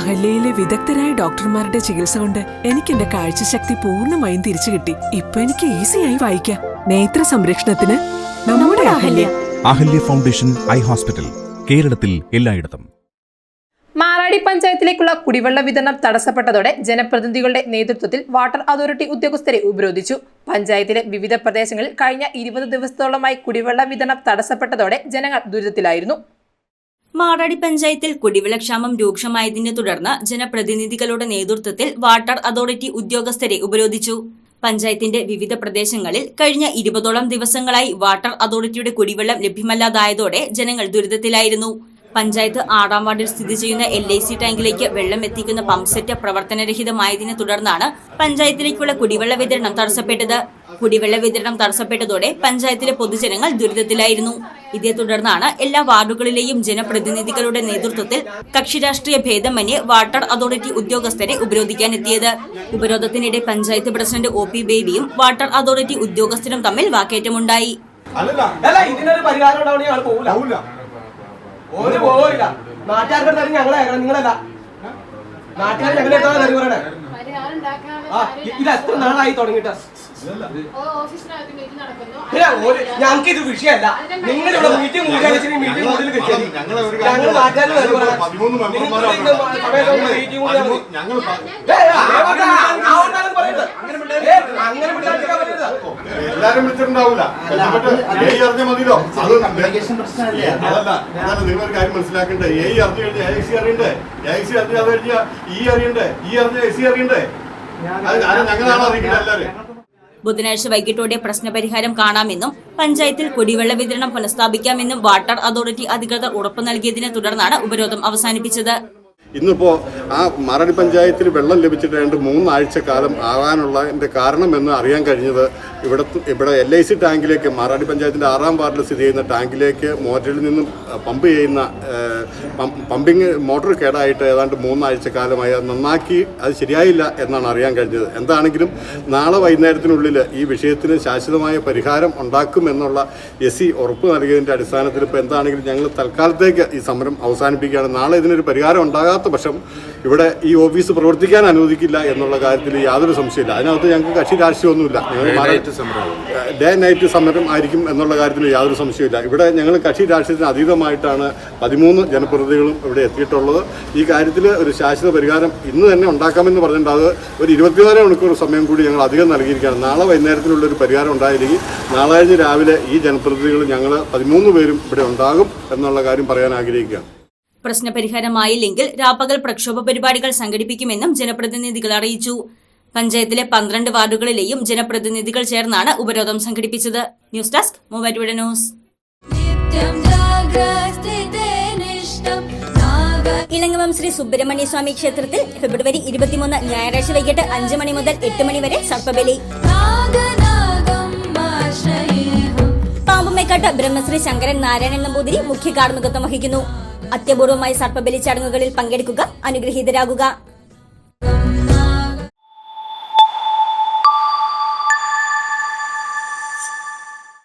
അഹല്യയിലെ വിദഗ്ധരായ ഡോക്ടർമാരുടെ ചികിത്സ കൊണ്ട് എനിക്ക് എന്റെ കാഴ്ചശക്തി പൂർണമായും തിരിച്ചു കിട്ടി. ഇപ്പൊ എനിക്ക് ഈസിയായി വായിക്കാം. നേത്ര സംരക്ഷണത്തിന് നമ്മുടെ Ahalya. Ahalya foundation eye hospital കേരളത്തിൽ എല്ലായിടത്തും. മാറാടി പഞ്ചായത്തിലേക്കുള്ള കുടിവെള്ള വിതരണം തടസ്സപ്പെട്ടതോടെ ജനപ്രതിനിധികളുടെ നേതൃത്വത്തിൽ വാട്ടർ അതോറിറ്റി ഉദ്യോഗസ്ഥരെ ഉപരോധിച്ചു. പഞ്ചായത്തിലെ വിവിധ പ്രദേശങ്ങളിൽ കഴിഞ്ഞ ഇരുപത് ദിവസത്തോളമായി കുടിവെള്ള വിതരണം തടസ്സപ്പെട്ടതോടെ ജനങ്ങൾ ദുരിതത്തിലായിരുന്നു. മാറാടി പഞ്ചായത്തിൽ കുടിവെള്ളക്ഷാമം രൂക്ഷമായതിനെ തുടർന്ന് ജനപ്രതിനിധികളുടെ നേതൃത്വത്തിൽ വാട്ടർ അതോറിറ്റി ഉദ്യോഗസ്ഥരെ ഉപരോധിച്ചു. പഞ്ചായത്തിന്റെ വിവിധ പ്രദേശങ്ങളിൽ കഴിഞ്ഞ ഇരുപതോളം ദിവസങ്ങളായി വാട്ടർ അതോറിറ്റിയുടെ കുടിവെള്ളം ലഭ്യമല്ലാതായതോടെ ജനങ്ങൾ ദുരിതത്തിലായിരുന്നു. പഞ്ചായത്ത് ആറാം വാർഡിൽ സ്ഥിതി ചെയ്യുന്ന എൽ ഐ സി ടാങ്കിലേക്ക് വെള്ളം എത്തിക്കുന്ന പമ്പ് സെറ്റ് പ്രവർത്തനരഹിതമായതിനെ തുടർന്നാണ് പഞ്ചായത്തിലേക്കുള്ള കുടിവെള്ള വിതരണം തടസ്സപ്പെട്ടത്. കുടിവെള്ള വിതരണം തടസ്സപ്പെട്ടതോടെ പഞ്ചായത്തിലെ പൊതുജനങ്ങൾ ദുരിതത്തിലായിരുന്നു. ഇതേ തുടർന്നാണ് എല്ലാ വാർഡുകളിലെയും ജനപ്രതിനിധികളുടെ നേതൃത്വത്തിൽ കക്ഷിരാഷ്ട്രീയ ഭേദമന്യേ വാട്ടർ അതോറിറ്റി ഉദ്യോഗസ്ഥരെ ഉപരോധിക്കാനെത്തിയത്. ഉപരോധത്തിനിടെ പഞ്ചായത്ത് പ്രസിഡന്റ് ഒ പി ബേബിയും വാട്ടർ അതോറിറ്റി ഉദ്യോഗസ്ഥരും തമ്മിൽ വാക്കേറ്റമുണ്ടായി. ഇതിനൊരു പരിഹാരം ഉണ്ടാവണേ ഞങ്ങൾ പോകില്ല ഒരു പോവില്ല. നാട്ടുകാർക്ക് തരും ഞങ്ങളെ നിങ്ങളല്ല നാട്ടുകാർ ഞങ്ങളെ ഇത് എത്ര നാളായി തുടങ്ങിയിട്ട്? ഞങ്ങൾക്ക് ഇത് വിഷയമല്ല നിങ്ങൾ ഇവിടെ മീറ്റിംഗ് കൂടിയാലും മീറ്റിംഗ് കൂടുതൽ കിട്ടിയത് ഞങ്ങൾ എല്ലാരും വിളിച്ചിട്ടുണ്ടാവൂല മതിയോ അത് അതല്ല നിങ്ങൾ ഒരു കാര്യം മനസ്സിലാക്കണ്ടേ ഏ അറിഞ്ഞു കഴിഞ്ഞാൽ എ സി അറിയണ്ടേ എ സി അറിഞ്ഞ അത് കഴിഞ്ഞാൽ ഇ അറിയണ്ടേ ഇ അറിഞ്ഞ എ സി അറിയണ്ടേ അത് ഞങ്ങളാണ് അറിയിക്കുന്നത് എല്ലാവരും ബുധനാഴ്ച വൈകിട്ടോടെ പ്രശ്നപരിഹാരം കാണാമെന്നും പഞ്ചായത്തിൽ കുടിവെള്ള വിതരണം പുനഃസ്ഥാപിക്കാമെന്നും വാട്ടർ അതോറിറ്റി അധികൃതർ ഉറപ്പു നൽകിയതിനെ തുടർന്നാണ് ഉപരോധം അവസാനിപ്പിച്ചത് ഇന്നിപ്പോ ആ മറടി പഞ്ചായത്തിൽ വെള്ളം ലഭിച്ചിട്ട് രണ്ട് മൂന്നാഴ്ച കാലം ആകാനുള്ള കാരണം എന്ന് അറിയാൻ കഴിഞ്ഞത് ഇവിടെ ഇവിടെ എൽ ഐ സി ടാങ്കിലേക്ക് മറാടി പഞ്ചായത്തിന്റെ ആറാം വാർഡിൽ സ്ഥിതി ചെയ്യുന്ന ടാങ്കിലേക്ക് മോട്ടറിൽ നിന്നും പമ്പ് ചെയ്യുന്ന പമ്പിങ് മോട്ടോർ കേടായിട്ട് ഏതാണ്ട് മൂന്നാഴ്ച കാലമായി അത് നന്നാക്കി അത് ശരിയായില്ല എന്നാണ് അറിയാൻ കഴിഞ്ഞത്. എന്താണെങ്കിലും നാളെ വൈകുന്നേരത്തിനുള്ളിൽ ഈ വിഷയത്തിന് ശാശ്വതമായ പരിഹാരം ഉണ്ടാക്കുമെന്നുള്ള എസ് സി ഉറപ്പ് നൽകിയതിന്റെ അടിസ്ഥാനത്തിൽ ഇപ്പോൾ എന്താണെങ്കിലും ഞങ്ങൾ തൽക്കാലത്തേക്ക് ഈ സമരം അവസാനിപ്പിക്കുകയാണ്. നാളെ ഇതിനൊരു പരിഹാരം ഉണ്ടാകാത്ത പക്ഷം ഇവിടെ ഈ ഓഫീസ് പ്രവർത്തിക്കാൻ അനുവദിക്കില്ല എന്നുള്ള കാര്യത്തിൽ യാതൊരു സംശയമില്ല. അതിനകത്ത് ഞങ്ങൾക്ക് കക്ഷി രാഷ്ട്രീയമൊന്നുമില്ല. ഞങ്ങൾ ഡേ നൈറ്റ് സമരം. ആയിരിക്കും എന്നുള്ള കാര്യത്തിൽ യാതൊരു സംശയമില്ല. ഇവിടെ ഞങ്ങൾ കക്ഷി രാഷ്ട്രീയത്തിന് അതീതമായിട്ടാണ് പതിമൂന്ന് ജനപ്രതിനിധികളും ഇവിടെ എത്തിയിട്ടുള്ളത്. ഈ കാര്യത്തിൽ ഒരു ശാശ്വത പരിഹാരം ഇന്ന് തന്നെ ഉണ്ടാക്കാമെന്ന് പറഞ്ഞിട്ടുണ്ട്. അത് ഒരു ഇരുപത്തിനാല് മണിക്കൂർ സമയം കൂടി ഞങ്ങൾ അധികം നൽകിയിരിക്കുകയാണ്. നാളെ വൈകുന്നേരത്തിലുള്ളൊരു പരിഹാരം ഉണ്ടായിരിക്കും. നാളെ കഴിഞ്ഞ് രാവിലെ ഈ ജനപ്രതിനിധികൾ ഞങ്ങൾ പതിമൂന്ന് പേരും ഇവിടെ ഉണ്ടാകും എന്നുള്ള കാര്യം പറയാൻ ആഗ്രഹിക്കുകയാണ്. പ്രശ്നപരിഹാരമായില്ലെങ്കിൽ രാപ്പകൽ പ്രക്ഷോഭ പരിപാടികൾ സംഘടിപ്പിക്കുമെന്നും ജനപ്രതിനിധികൾ അറിയിച്ചു. പഞ്ചായത്തിലെ പന്ത്രണ്ട് വാർഡുകളിലെയും ജനപ്രതിനിധികൾ ചേർന്നാണ് ഉപരോധം സംഘടിപ്പിച്ചത്. News desk Muvattupuzha news. നിത്യം ഇളങ്ങമം ശ്രീ സുബ്രഹ്മണ്യ സ്വാമി ക്ഷേത്രത്തിൽ ഫെബ്രുവരി ഇരുപത്തിമൂന്ന് ഞായറാഴ്ച വൈകിട്ട് അഞ്ചു മണി മുതൽ എട്ട് മണി വരെ സർപ്പബലി. പാമ്പുമേക്കാട്ട് ബ്രഹ്മശ്രീ ശങ്കരൻ നാരായണൻ നമ്പൂതിരി മുഖ്യ കാർമ്മികത്വം വഹിക്കുന്നു. അത്യപൂർവമായ സർപ്പബലി ചടങ്ങുകളിൽ പങ്കെടുക്കുക. അനുഗ്രഹീതരാകുക.